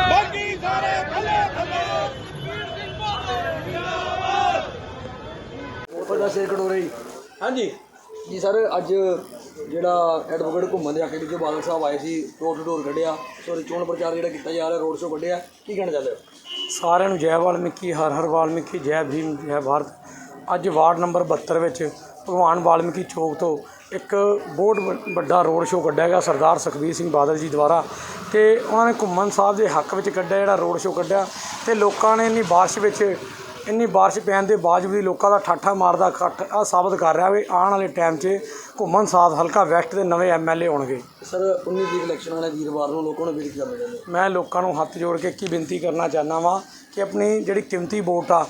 ਬਾਕੀ ਸਾਰੇ ਥੱਲੇ ਥੱਲੇ ਉਹਦਾ ਸਿਰ ਕਟੋਰੇ ਹਾਂਜੀ। ਜੀ ਸਰ ਅੱਜ ਜਿਹੜਾ ਐਡਵੋਕੇਟ ਘੁੰਮਣ ਦੇ ਆਖੇ ਵਿੱਚ ਬਾਦਲ ਸਾਹਿਬ ਆਏ ਸੀ ਡੋਰ ਟੂ ਡੋਰ ਕੱਢਿਆ। ਸੋਰੀ ਚੋਣ ਪ੍ਰਚਾਰ ਜਿਹੜਾ ਕੀਤਾ ਜਾ ਰਿਹਾ ਰੋਡ ਸ਼ੋ ਕੱਢਿਆ। ਕੀ ਕਹਿਣਾ ਚਾਹੁੰਦੇ ਹੋ? ਸਾਰਿਆਂ ਨੂੰ ਜੈ ਵਾਲਮੀਕੀ ਹਰ ਹਰ ਵਾਲਮੀਕੀ ਜੈ ਭੀਮ ਜੈ ਭਾਰਤ। ਅੱਜ ਵਾਰਡ ਨੰਬਰ 72 ਵਿੱਚ ਭਗਵਾਨ ਵਾਲਮੀਕੀ ਚੌਕ ਤੋਂ ਇੱਕ ਬਹੁਤ ਵ- ਵੱਡਾ ਰੋਡ ਸ਼ੋਅ ਕੱਢਿਆ ਗਿਆ ਸਰਦਾਰ ਸੁਖਬੀਰ ਸਿੰਘ ਬਾਦਲ ਜੀ ਦੁਆਰਾ ਤੇ ਉਹਨਾਂ ਨੇ ਘੁੰਮਣ ਸਾਹਿਬ ਦੇ ਹੱਕ ਵਿੱਚ ਕੱਢਿਆ ਜਿਹੜਾ ਰੋਡ ਸ਼ੋਅ ਕੱਢਿਆ ਤੇ ਲੋਕਾਂ ਨੇ ਇੰਨੀ ਬਾਰਿਸ਼ ਵਿੱਚ ਇੰਨੀ ਬਾਰਿਸ਼ ਪੈਣ ਦੇ ਬਾਵਜੂਦ ਵੀ ਲੋਕਾਂ ਦਾ ਠਾਠਾ ਮਾਰਦਾ ਇਕੱਠ ਆ ਸਾਬਤ ਕਰ ਰਿਹਾ ਵੀ ਆਉਣ ਵਾਲੇ ਟਾਈਮ 'ਚ ਘੁੰਮਣ ਸਾਹਿਬ ਹਲਕਾ ਵੈਸਟ ਦੇ ਨਵੇਂ ਐਮਐਲਏ ਹੋਣਗੇ ਸਰ 19 ਤਰੀਕ ਇਲੈਕਸ਼ਨ ਵਾਲੇ ਵੀਰਵਾਰ ਨੂੰ ਲੋਕਾਂ ਨੂੰ ਅਪੀਲ ਕਰਨਾ ਚਾਹੁੰਦੇ ਮੈਂ ਲੋਕਾਂ ਨੂੰ ਹੱਥ ਜੋੜ ਕੇ ਕੀ ਬੇਨਤੀ ਕਰਨਾ ਚਾਹੁੰਦਾ ਵਾਂ ਕਿ ਆਪਣੀ ਜਿਹੜੀ ਕੀਮਤੀ ਵੋਟ ਆ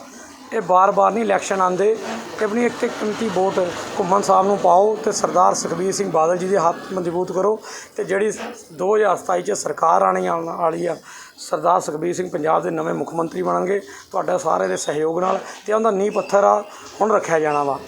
ਇਹ ਬਾਰ-ਬਾਰ ਨਹੀਂ ਇਲੈਕਸ਼ਨ ਆਉਂਦੇ। ਤੇ ਆਪਣੀ ਇੱਕ ਇੱਕ ਕੀਮਤੀ ਵੋਟ ਘੁੰਮਣ ਸਾਹਿਬ ਨੂੰ ਪਾਓ ਤੇ ਸਰਦਾਰ ਸੁਖਬੀਰ ਸਿੰਘ ਬਾਦਲ ਜੀ ਦੇ ਹੱਥ ਮਜ਼ਬੂਤ ਕਰੋ ਤੇ ਜਿਹੜੀ 2027 ਚ ਸਰਕਾਰ ਆਣੀ ਆਉਣ ਵਾਲੀ ਆ, ਸਰਦਾਰ ਸੁਖਬੀਰ ਸਿੰਘ ਪੰਜਾਬ ਦੇ ਨਵੇਂ ਮੁੱਖ ਮੰਤਰੀ ਬਣਨਗੇ, ਤੁਹਾਡਾ ਸਾਰੇ ਦੇ ਸਹਿਯੋਗ ਨਾਲ ਤੇ ਉਹਦਾ ਨੀਂਹ ਪੱਥਰ ਆ, ਹੁਣ ਰੱਖਿਆ ਜਾਣਾ ਵਾ।